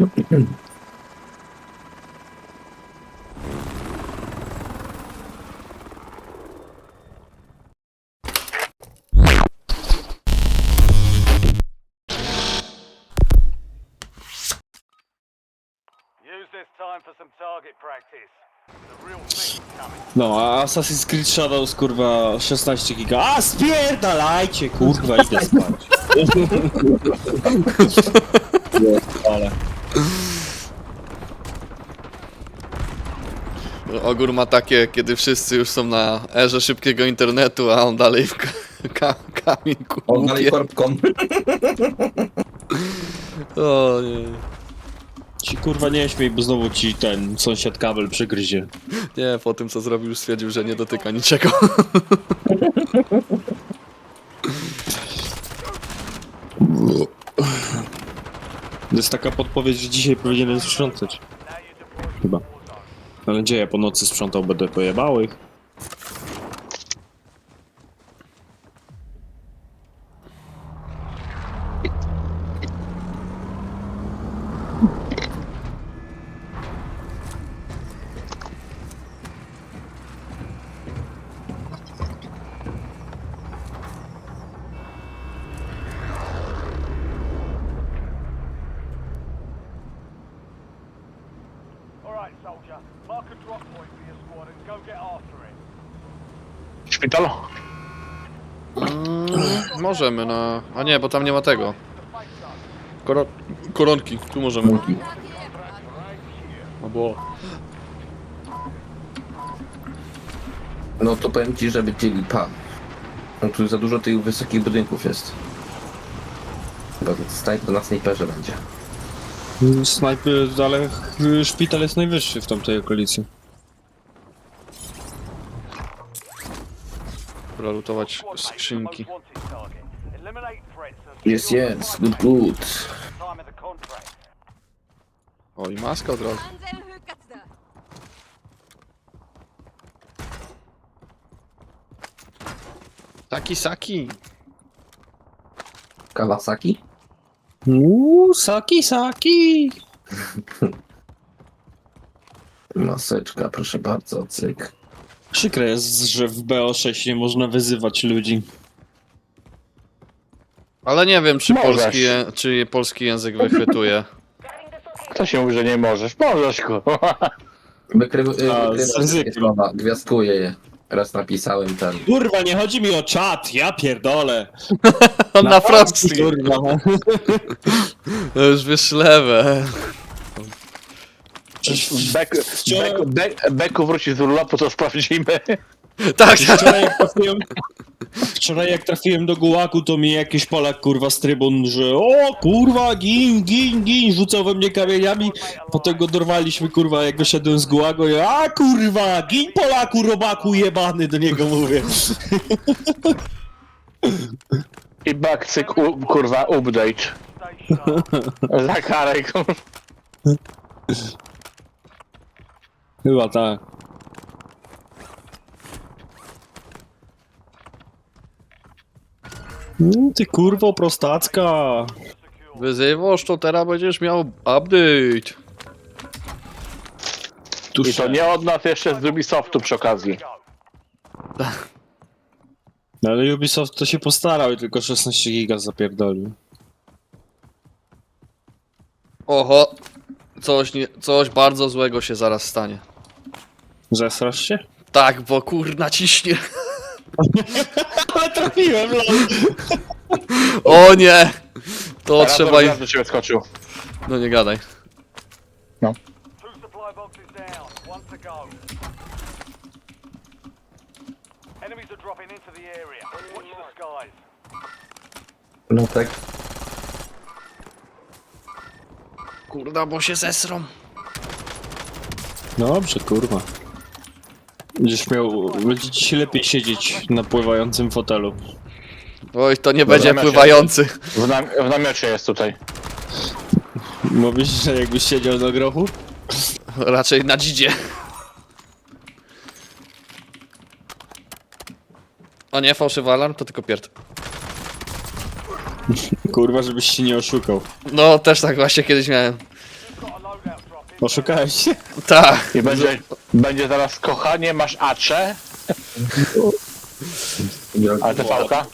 Mm-hmm. No, a Assassin's Creed Shadows, kurwa, 16 giga. A, spierdalajcie, kurwa, idę spać. Ale. Ogór ma takie, kiedy wszyscy już są na erze szybkiego internetu, a on dalej w ka ka kamień On dalej korbką. O nie. Ci kurwa nie śmiej, bo znowu ci ten sąsiad kabel przegryzie. Nie, po tym co zrobił, stwierdził, że nie dotyka niczego. To jest taka podpowiedź, że dzisiaj powinienem sprzątać. Chyba. Ale gdzie ja po nocy sprzątał, będę pojebałych. All right, soldier. Mark a drop point for your squad and go get after it. Szpital? Mm, możemy na... A nie, bo tam nie ma tego. Koro... Koronki, tu możemy. Albo... No to powiem ci, że będzie lipa. No tu za dużo tych wysokich budynków jest. Chyba snajper na snajperze będzie. Snajper, ale szpital jest najwyższy w tamtej okolicy. Dobra, lutować skrzynki. Jest, jest, good, good. O, i maska od razu. Taki saki. Kawasaki? Uuu, saki, saki! Maseczka, proszę bardzo, cyk. Przykre jest, że w BO6 nie można wyzywać ludzi. Ale nie wiem, czy Możesz. polski, je- czy polski język wychwytuje. Kto się mówi, że nie możesz? Możesz, kurwa. Wykryw, A, wykrywa z gwiazdkuję je. Raz napisałem ten. Kurwa, nie chodzi mi o czat, ja pierdolę. On na francuski. Kurwa. To już. Przecież Beku, beku, be, beku wróci z urlopu, to sprawdzimy. Tak, tak. Wczoraj jak, wczoraj jak trafiłem do gułaku, to mi jakiś Polak kurwa z trybun, że o kurwa, gin, gin, gin, rzucał we mnie kamieniami. Potem go dorwaliśmy kurwa, jak wyszedłem z gułagu i a kurwa, gin Polaku, robaku jebany, do niego mówię. I bakcyk, u, kurwa, update. Za karę, kurwa. Chyba tak. Mm, Ty kurwo prostacka. Wyzywasz, to teraz będziesz miał update. I to nie od nas, jeszcze z Ubisoftu przy okazji. No ale Ubisoft to się postarał i tylko 16 giga zapierdolił. Oho. Coś, nie, coś bardzo złego się zaraz stanie. Zesrasz się? Tak, bo kurna ciśnie. Ale trafiłem, lol. O nie! To Teraz trzeba... Teraz do ciebie skoczył. No nie gadaj. Two supply boxes down. One to go. Enemies are dropping into the area. Watch the skies. No tak. Kurda, bo się zesrą. Dobrze, kurwa. Będziesz miał... Będzie ci się lepiej siedzieć na pływającym fotelu. Oj, to nie będzie pływający. W, nam, w namiocie jest tutaj. Mówisz, że jakbyś siedział na grochu? Raczej na dzidzie. A nie, fałszywy alarm to tylko pierd. Kurwa, żebyś się nie oszukał. No, też tak właśnie kiedyś miałem. Oszukałeś się? Tak. I będzie, będzie teraz kochanie, masz acze, ale te fałka.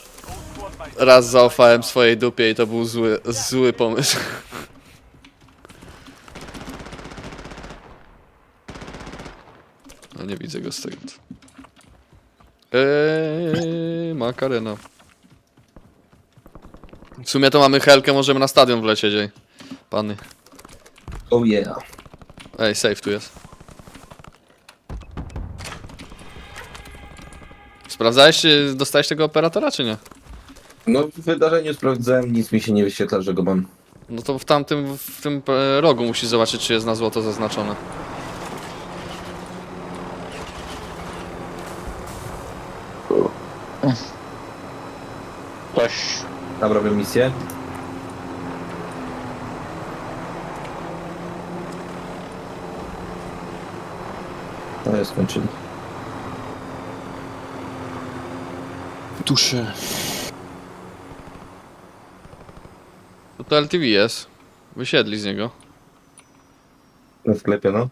Raz zaufałem swojej dupie i to był zły, zły pomysł. No nie widzę go z tego. Eee, makarena. W sumie to mamy helkę, możemy na stadion wlecieć, ej. Pany. Oh yeah. Ej, safe tu jest. Sprawdzałeś, czy dostałeś tego operatora, czy nie? No w wydarzeniu sprawdzałem, nic mi się nie wyświetla, że go mam. No to w tamtym, w tym e, rogu musisz zobaczyć, czy jest na złoto zaznaczone. Ktoś Tam robię misję. No jest skończyli. Tuszę. To to LTV jest. Wysiedli z niego. Na sklepie, no.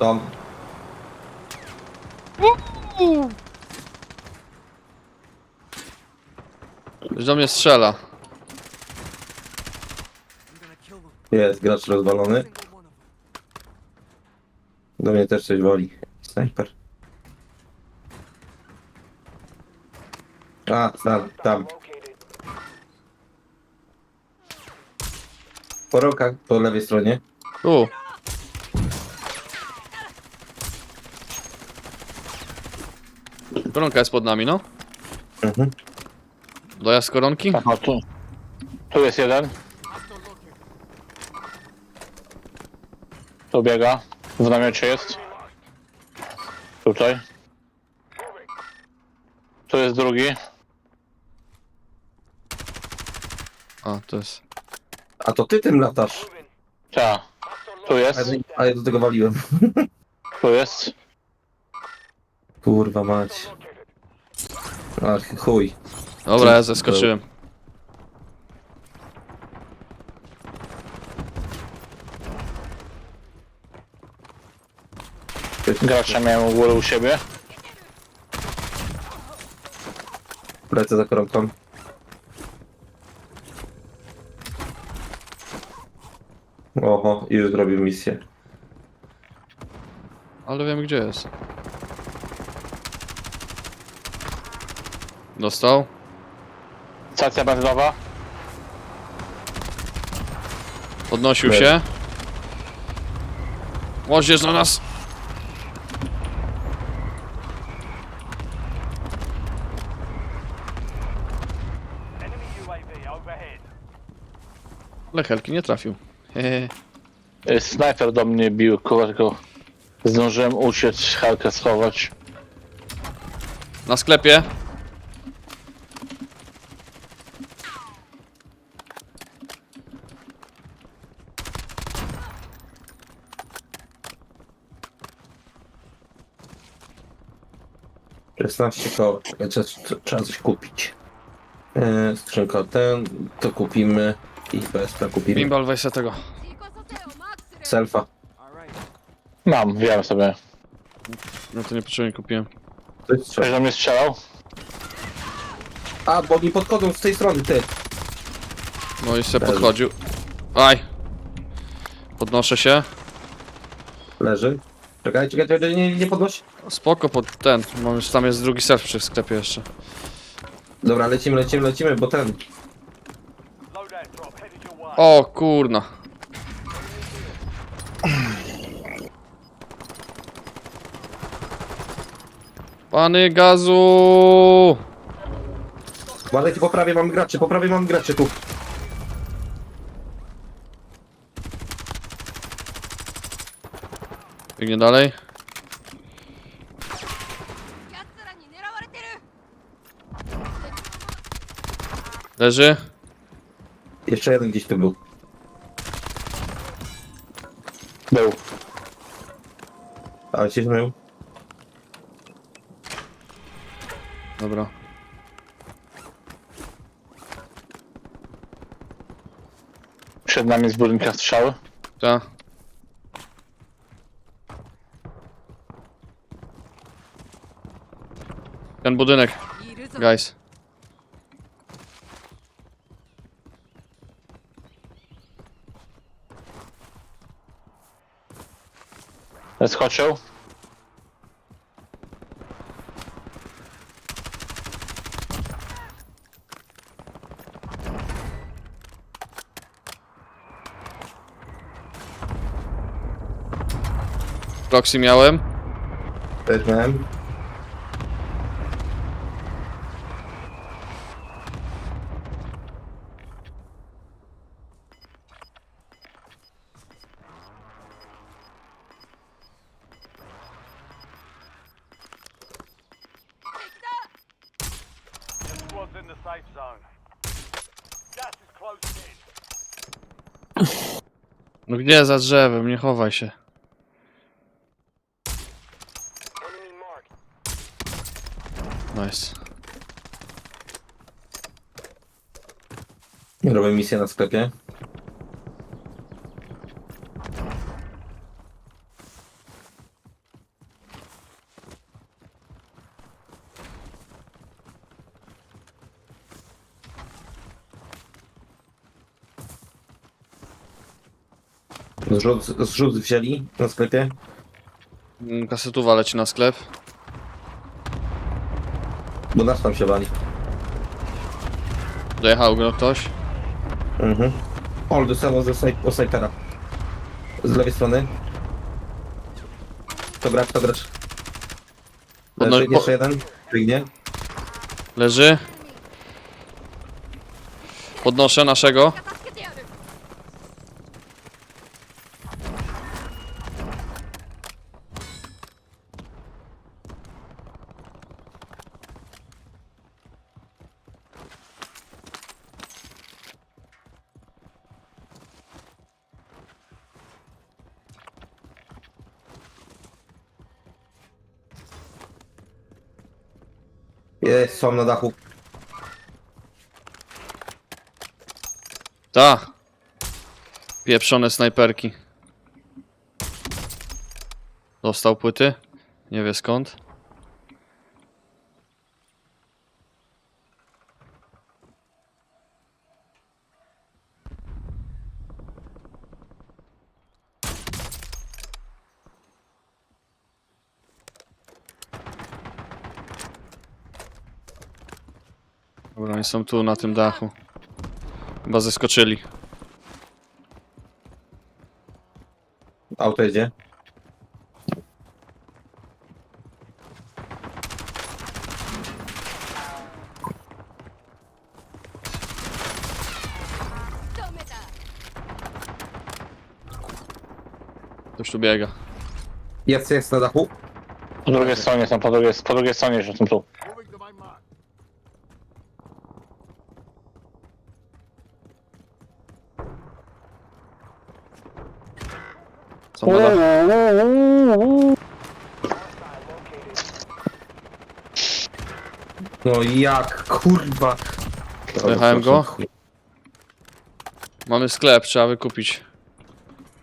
Tam. Już do mnie strzela. Jest, gracz rozwalony. Do mnie też coś woli. Snajper. A, tam, tam. Po rokach, po lewej stronie. Tu. Koronka jest pod nami, no. Mhm. Dojazd koronki? O, tu. Tu jest jeden. Tu biega. W namiocie jest. Tutaj. Tu jest drugi. A, to jest... A to ty tym latasz. Ta. Tu A, jest. a ja do tego waliłem. Tu jest. Kurwa mać. Ach, chuj. Dobra, ja zeskoczyłem. Gracza miałem u góry u siebie. Lecę za koronką. Oho, i już zrobił misję. Ale wiem gdzie jest. Dostał? Stacja benzynowa. Podnosił Leży. się. Łożesz na nas! Enemy UAV overhead. Ale helki nie trafił. Hehe. Y, Snajper do mnie bił, kurwa, tylko zdążyłem uciec, halkę schować. Na sklepie. 16 koło. Czekaj, Trzeba, trzeba coś kupić. Yy, skrzynka ten, to kupimy. I BSP kupimy. Bimbal, weź se tego. Selfa. Mam, wziąłem sobie. No to niepotrzebnie kupiłem. To jest Ktoś strzał. do mnie strzelał? A, bo oni podchodzą z tej strony, ty. No i se Leży. podchodził. Aj! Podnoszę się. Leży. Czekaj, czekaj, czekaj, nie, nie podnoś. Spoko pod ten. Mam tam jest drugi self przy sklepie jeszcze. Dobra, lecimy, lecimy, lecimy, bo ten. Loadout drop headed your way. O kurna. Pany gazu! Uważajcie, po prawej mamy graczy, po prawej mamy graczy tu. Biegnie dalej. Leży? Jeszcze jeden gdzieś tu był. Był. Ale się zmył. Dobra. Przed nami z budynka strzały. Ta. Ten budynek, guys. Skoczył. Proxy miałem. Też miałem. Gdzie za drzewem? Nie chowaj się. Nice. Robię misję na sklepie. Zrzut, zrzut wzięli na sklepie. Mm, Kasetuwa leci na sklep. Bo nas tam się wali. Dojechał go ktoś. Mhm. O, dostało ze snaj- snajpera. Z lewej strony. To gracz, to gracz. Podno- Leży, jeszcze jeden. Biegnie. Leży. Podnoszę naszego. Jest, są na dachu. Ta. Pieprzone snajperki. Dostał płyty. Nie wie skąd. Dobra, oni są tu na tym dachu. Chyba zeskoczyli. Auto jedzie. Ktoś tu biega. Jest, jest na dachu. Po drugiej stronie są, po drugiej, po drugiej stronie że są tu. Dachu. No jak, kurwa. Dojechałem go? Mamy sklep, trzeba wykupić.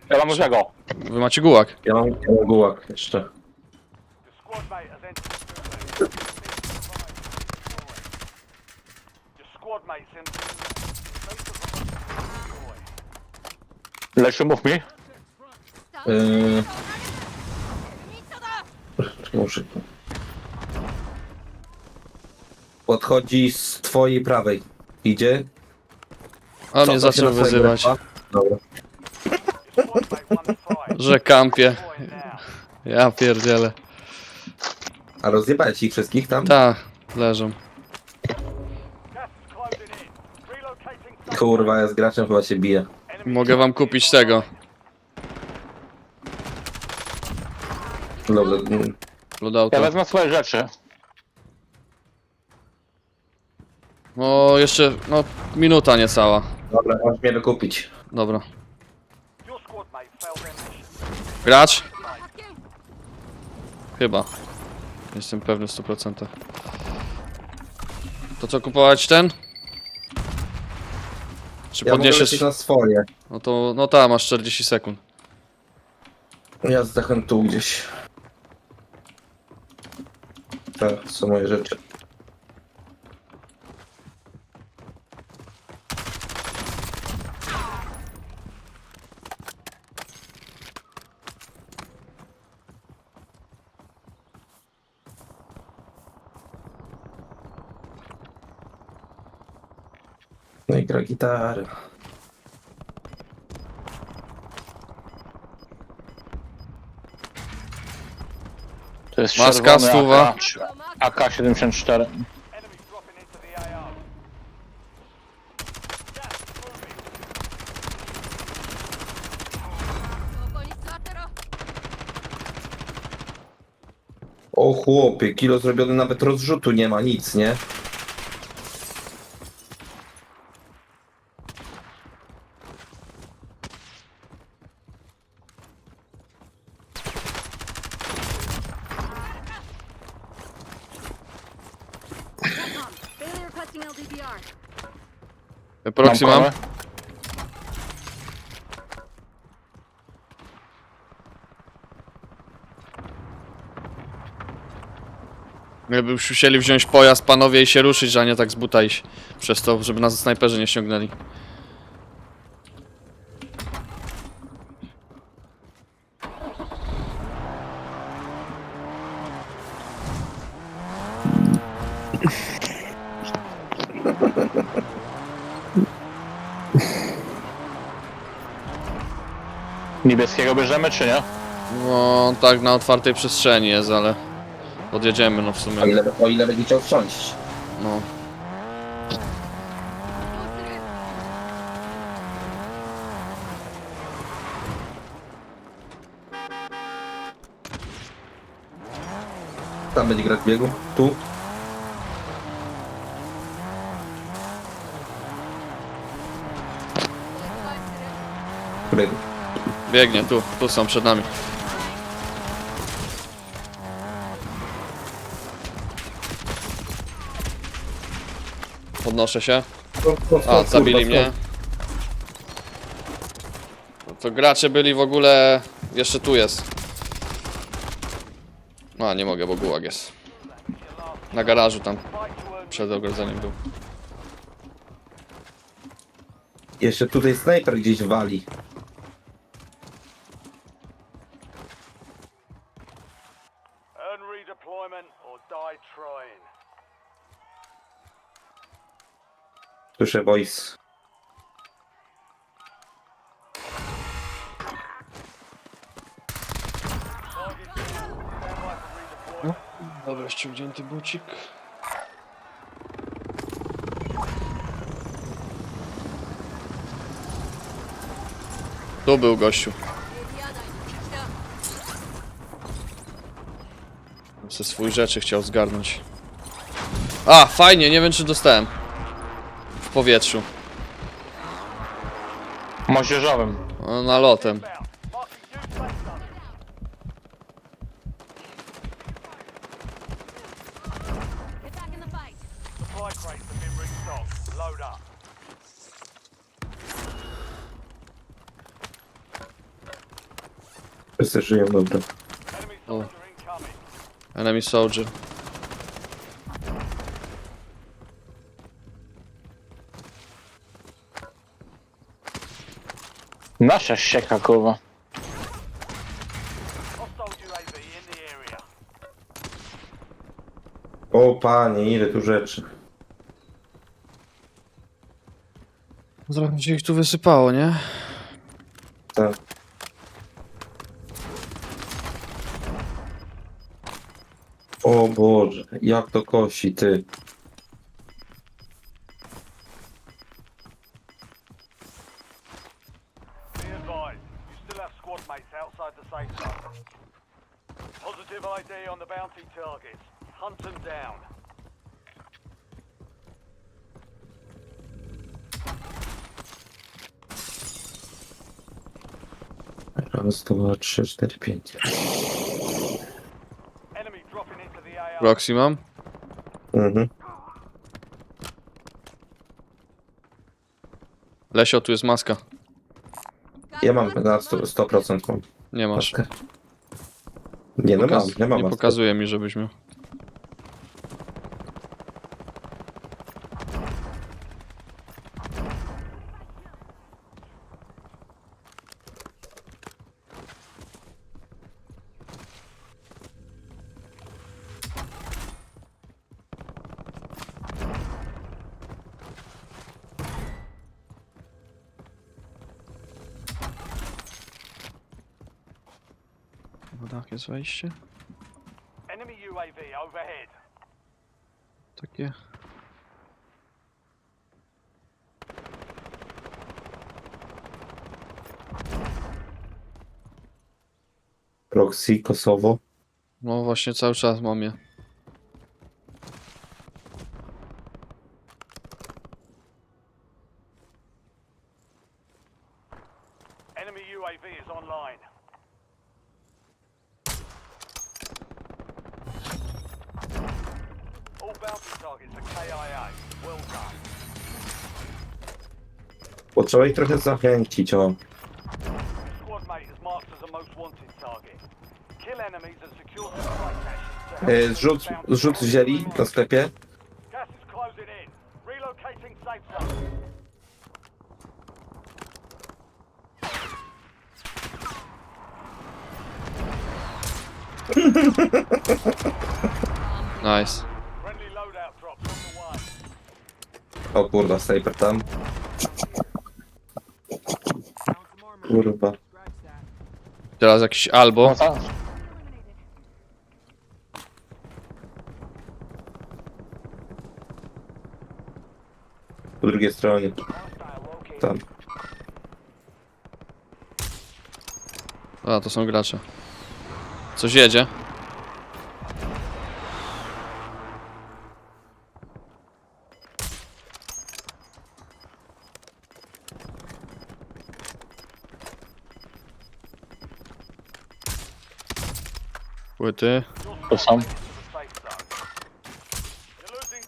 Ja mam żego. Wy macie gułak. Ja mam, gułak jeszcze. Lesiu, mów mi. Yy... Podchodzi z twojej prawej. Idzie. A mnie się zaczął na wyzywać, lewa. Dobra. Że kampie. Ja pierdzielę. A rozjebałeś ich wszystkich tam? Ta, leżą. Kurwa, ja z graczem chyba się. Enemy Mogę wam kupić tego. Dobra, mm, Ja Loadouta. wezmę swoje rzeczy. No, jeszcze, no, minuta niecała. Dobra, masz mnie wykupić. Dobra. Your squad mate failed their mission. Gracz? Chyba. Jestem pewny w 100%. To co, kupować ten? Czy Ja mogę podniesiesz? lecieć na swoje. No to, no ta, masz 40 sekund. Ja zdechnę tu gdzieś. Tak, są moje rzeczy. No i gra gitary. Jest Maska, czerwony stuwa. AK, AK-74. Enemies dropping into the AR. O chłopie, kilo zrobiony nawet rozrzutu nie ma, nic, nie? Proxy mam? kawę. Jakbyśmy chcieli wziąć pojazd, panowie, i się ruszyć, a nie tak z buta iść. Przez to, żeby nas snajperzy nie ściągnęli. Niebieskiego bierzemy, czy nie? No, tak na otwartej przestrzeni jest, ale... Podjedziemy, no w O sumie. ile, o ile będzie chciał wsiąść. No. Tam będzie grać biegu. Tu. Biegu. Biegnie, tu, tu są przed nami. Podnoszę się. A, zabili mnie. No To gracze byli w ogóle... Jeszcze tu jest. No, nie mogę, bo gułag jest. Na garażu tam, przed ogrodzeniem był. Jeszcze tutaj snajper gdzieś wali. Słyszę voice. Redeployment. Dobra, ściągnięty bucik. Tu był gościu. Se swój rzeczy chciał zgarnąć. A, fajnie, nie wiem czy dostałem. Powietrzu. Moździerzowym. No, nalotem. Zone. Get back in the fight. Supply crates have been restocked. Load up. Wszyscy żyją, dobra. Enemy soldier incoming. Enemy soldier. Nasza sieka, kurwa. Hostile UAV in the area. O panie, ile tu rzeczy. Trochę się ich tu wysypało, nie? Tak. O Boże, jak to kosi, ty. 2, 3, 4, 5. Roxy mam? Mhm. Lesio, tu jest maska. Ja mam na 100%, 100% mam Nie masz. maskę. Nie, no mam, Nie, ja mam nie maskę. pokazuje mi, żebyś miał. Jest wejście? Enemy UAV overhead. Takie. Proxy, Kosowo. No właśnie cały czas mam je. Enemy UAV is online. Bo trzeba ich trochę zachęcić, o. Squad mate is marked as a most wanted target. Kill enemies and secure the strike caches to E, help Zrzut, bounty zrzut wzięli na sklepie. Gas is closing in. Relocating safe zone. Nice. Friendly loadout drops on the way. O kurwa, sniper tam. Kurwa. Teraz jakiś albo. No tam, Po drugiej stronie. Tam. A, to są gracze. Coś jedzie. Płyty. to są. The safe zone. You're losing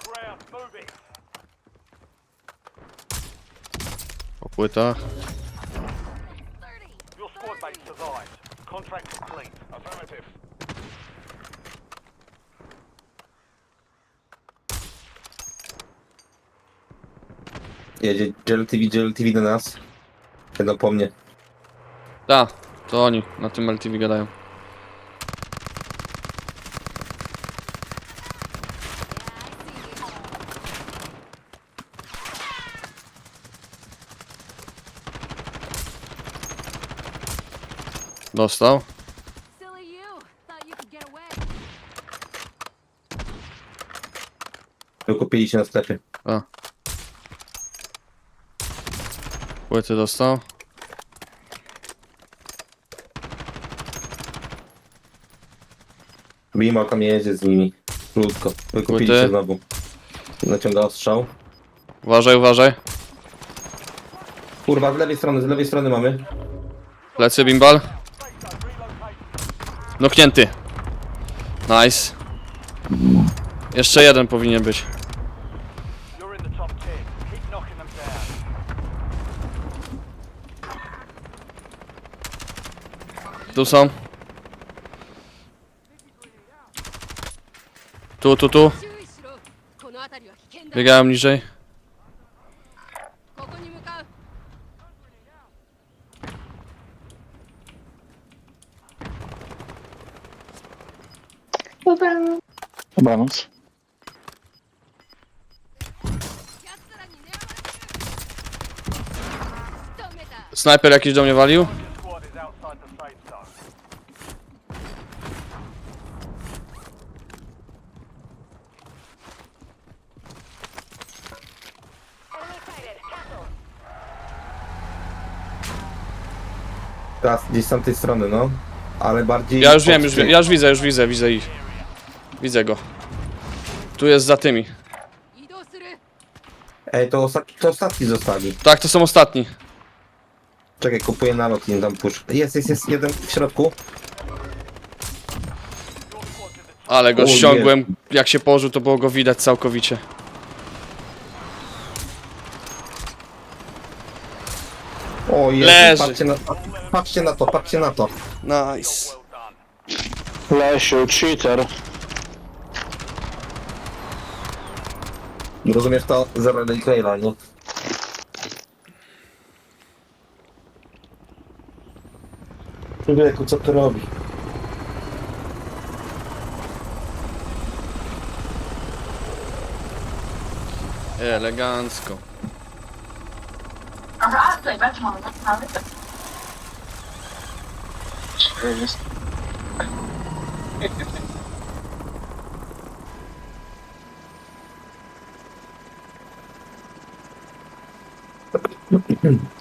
ground. Move it. Po płytach. Jedzie Gel TV, Gel TV do nas. Jedno po mnie. Da, to oni na tym LTV gadają. Dostał. Silly you. Thought you could get away. Wykupili się na sklepie. A. Płyty dostał. Mimo tam jedzie z nimi. Krótko. Wykupili Kurde. się znowu. Naciąga ostrzał. Uważaj, uważaj. Kurwa, z lewej strony, z lewej strony mamy. Plecy bimbal. Noknięty. Nice. Jeszcze jeden powinien być. You're in the top 10. Keep knocking them down. Tu są. Tu, tu, tu. 注意しろ。この辺りは危険だ。 Biegają niżej. Dobranoc. Snajper jakiś do mnie walił? Teraz gdzieś z tamtej strony, no. Ale bardziej... Ja już wiem, już, wiem, ja już widzę, już widzę, widzę ich. Widzę go. Tu jest za tymi. Ej, to, ostatni, to ostatni zostali. Tak, to są ostatni. Czekaj, kupuję nalot, nie dam push. Jest, jest, jest, jeden w środku. Ale go O, ściągłem. Jak się położył, to było go widać całkowicie. O, Leży. jest. Patrzcie na, patrzcie na to, patrzcie na to. Nice. Lesiu, cheater. Rozumiesz to? Zero Traila, nie? Człowieku, co to robi? Elegancko. Aha, tutaj będzie mamy mamy. Mm-hmm.